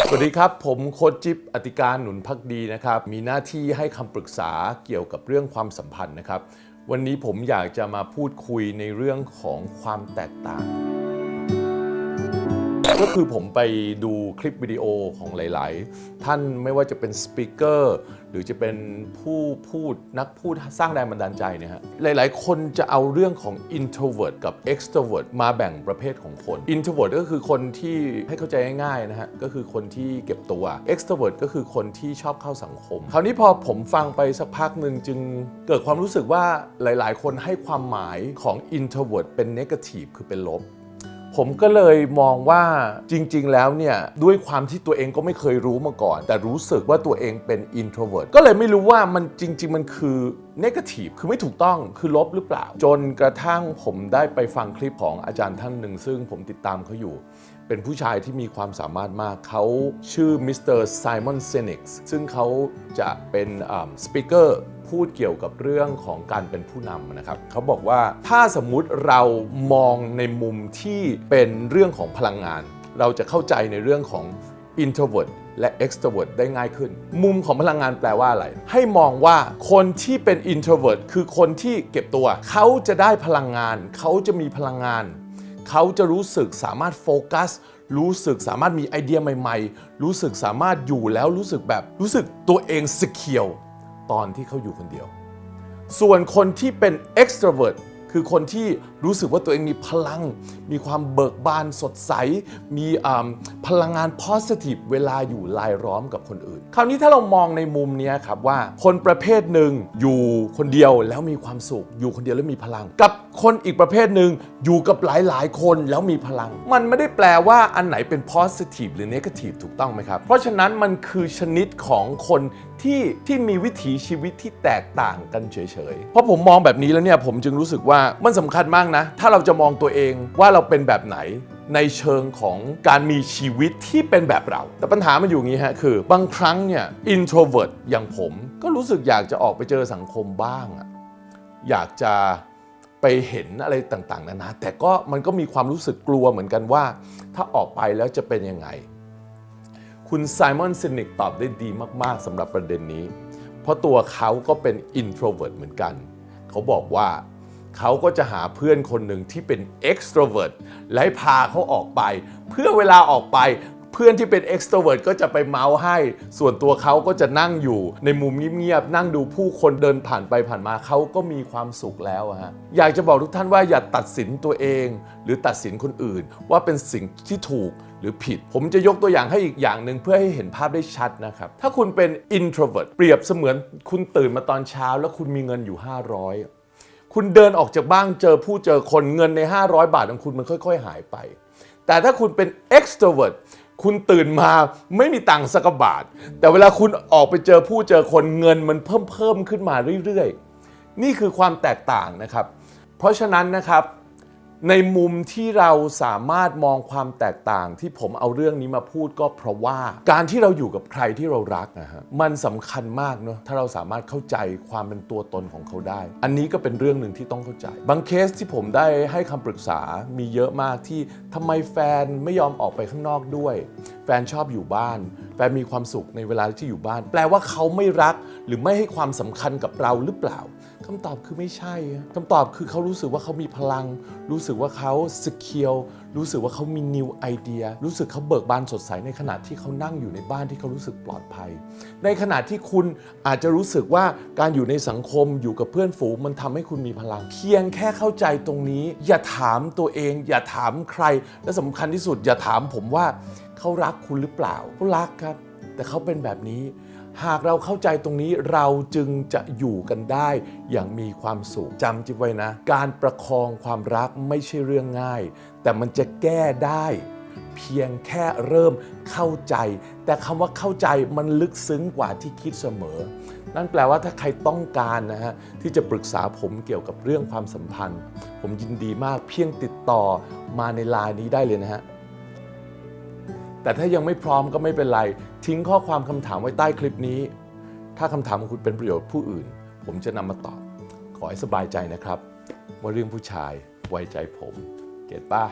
สวัสดีครับ ผมโคชจิ๊บอติการหนุนพักดีนะครับ มีหน้าที่ให้คำปรึกษาเกี่ยวกับเรื่องความสัมพันธ์นะครับ วันนี้ผมอยากจะมาพูดคุยในเรื่องของความแตกต่าง ก็คือผมไปดูคลิปวิดีโอของหลาย ๆ ท่านไม่ว่าจะเป็นสปีกเกอร์หรือจะเป็นผู้พูดนักพูดสร้างแรงบันดาลใจเนี่ยฮะหลาย ๆ คนจะเอาเรื่องของ introvert กับ extrovert มาแบ่งประเภทของคน introvert ก็คือคนที่ให้เข้าใจง่าย ๆ นะฮะ ก็คือคนที่เก็บตัว extrovert ก็คือคนที่ชอบเข้าสังคม คราวนี้พอผมฟังไปสักพักหนึ่งจึงเกิดความรู้สึกว่าหลาย ๆ คนให้ความหมายของ introvert เป็น negative คือเป็นลบ ผมก็เลยมองว่าจริง ๆ แล้วเนี่ย ด้วยความที่ตัวเองก็ไม่เคยรู้มาก่อน แต่รู้สึกว่าตัวเองเป็น introvert ก็เลยไม่รู้ว่ามันจริง ๆ มันคือ negative คือไม่ถูกต้องคือลบหรือเปล่า จนกระทั่งผมได้ไปฟังคลิปของอาจารย์ท่านหนึ่ง ซึ่งผมติดตามเขาอยู่ เป็นผู้ชายที่มีความสามารถมาก เขาชื่อมิสเตอร์ไซมอนเซนิกส์ซึ่งเขาจะเป็นสปีกเกอร์พูดเกี่ยวกับเรื่องของการเป็นผู้นำนะครับ เขาบอกว่าถ้าสมมุติเรามองในมุมที่เป็นเรื่องของพลังงาน เราจะเข้าใจในเรื่องของ introvert และ extrovert ได้ง่ายขึ้น มุมของพลังงานแปลว่าอะไร ให้มองว่าคนที่เป็น introvert คือคนที่เก็บตัว เขาจะได้พลังงาน เขาจะมีพลังงาน เขาจะรู้สึกสามารถโฟกัส รู้สึกสามารถมีไอเดียใหม่ๆ รู้สึกสามารถอยู่แล้วรู้สึกแบบ รู้สึกตัวเองสเคียวตอนที่เขาอยู่คนเดียว ส่วนคนที่เป็น extrovert คือคนที่รู้สึกว่าตัวเองมีพลัง มีความเบิกบานสดใส มีพลังงาน positive เวลาอยู่รายล้อมกับคนอื่น คราวนี้ถ้าเรามองในมุมนี้ครับว่า คนประเภทหนึ่งอยู่คนเดียวแล้วมีความสุข อยู่คนเดียวแล้วมีพลังกับคนอีกประเภทหนึ่งอยู่กับหลายๆ คนแล้วมีพลัง มันไม่ได้แปลว่าอันไหนเป็น positive หรือ negative ถูกต้องไหมครับ เพราะฉะนั้นมันคือชนิดของคนที่ที่มีวิถีชีวิตที่แตกต่างกันเฉยๆ เพราะผมมองแบบนี้แล้วเนี่ยผมจึงรู้สึกว่ามันสำคัญมากนะ ถ้าเราจะมองตัวเองว่าเราเป็นแบบไหนในเชิงของการมีชีวิตที่เป็นแบบเรา แต่ปัญหามันอยู่อย่างนี้ฮะ คือบางครั้งเนี่ย introvert อย่างผม ก็รู้สึกอยากจะออกไปเจอสังคมบ้างอะอยากจะ ไปเห็นอะไรต่างๆนานาแต่ก็มันก็มีความรู้สึกกลัวเหมือนกันว่า ถ้าออกไปแล้วจะเป็นยังไง คุณไซมอนซินิกตอบได้ดีมากๆสำหรับประเด็นนี้ เพราะตัวเขาก็เป็น introvert เหมือนกัน เขาบอกว่าเขาก็จะหาเพื่อนคนหนึ่งที่เป็น extrovert และพาเขาออกไป เพื่อเวลาออกไป เพื่อนที่เป็น extrovert ก็จะไปเมาส์ให้ ส่วนตัวเขาก็จะนั่งอยู่ ในมุมเงียบๆนั่งดูผู้คนเดินผ่านไปผ่านมาเขาก็มีความสุขแล้วฮะอยากจะบอกทุกท่านว่าอย่าตัดสินตัวเอง หรือตัดสินคนอื่น ว่าเป็นสิ่งที่ถูกหรือผิด ผมจะยกตัวอย่างให้อีกอย่างหนึ่งเพื่อให้เห็นภาพได้ชัดนะครับ ถ้าคุณเป็น introvert เปรียบเสมือนคุณตื่นมาตอนเช้า แล้วคุณมีเงินอยู่ 500 คุณเดินออกจากบ้านเจอผู้เจอคนเงินใน 500 บาทของคุณมันค่อย ๆ หายไป แต่ถ้าคุณเป็น extrovert คุณตื่นมาไม่มีตังค์สักบาท แต่เวลาคุณออกไปเจอผู้เจอคนเงินมันเพิ่มเพิ่มขึ้นมาเรื่อยๆ นี่คือความแตกต่างนะครับ เพราะฉะนั้นนะครับ ในมุมที่เราสามารถมองความแตกต่างที่ผมเอาเรื่องนี้มาพูดก็เพราะว่า การที่เราอยู่กับใครที่เรารักนะฮะมันสำคัญมากเนาะถ้าเราสามารถเข้าใจความเป็นตัวตนของเขาได้ อันนี้ก็เป็นเรื่องหนึ่งที่ต้องเข้าใจ บางเคสที่ผมได้ให้คำปรึกษามีเยอะมากที่ทำไมแฟนไม่ยอมออกไปข้างนอกด้วย แฟนชอบอยู่บ้าน แฟนมีความสุขในเวลาที่อยู่บ้าน แปลว่าเขาไม่รักหรือไม่ให้ความสำคัญกับเราหรือเปล่า คำตอบคือไม่ใช่คำตอบคือเขารู้สึกว่าเขามีพลัง รู้สึกว่าเขาสเคียวรู้สึกว่าเขามีนิวไอเดีย รู้สึกเขาเบิกบานสดใสในขณะที่เขานั่งอยู่ในบ้านที่เขารู้สึกปลอดภัย ในขณะที่คุณอาจจะรู้สึกว่าการอยู่ในสังคมอยู่กับเพื่อนฝูงมันทำให้คุณมีพลัง เพียงแค่เข้าใจตรงนี้ อย่าถามตัวเอง อย่าถามใคร และสำคัญที่สุดอย่าถามผมว่าเขารักคุณหรือเปล่าเขารักครับ แต่เขาเป็นแบบนี้ หากเราเข้าใจตรงนี้เราจึงจะอยู่กันได้อย่างมีความสุขจำจิไว้นะ การประคองความรักไม่ใช่เรื่องง่าย แต่มันจะแก้ได้เพียงแค่เริ่มเข้าใจ แต่คำว่าเข้าใจมันลึกซึ้งกว่าที่คิดเสมอ นั่นแปลว่าถ้าใครต้องการนะฮะที่จะปรึกษาผมเกี่ยวกับเรื่องความสัมพันธ์ ผมยินดีมากเพียงติดต่อมาในไลน์นี้ได้เลยนะฮะ แต่ถ้ายังไม่พร้อมก็ไม่เป็นไร ทิ้งข้อความคำถามไว้ใต้คลิปนี้ ถ้าคำถามของคุณเป็นประโยชน์ผู้อื่น ผมจะนำมาตอบ ขอให้สบายใจนะครับ ว่าเรื่องผู้ชายไว้ใจผม เก็ตป้า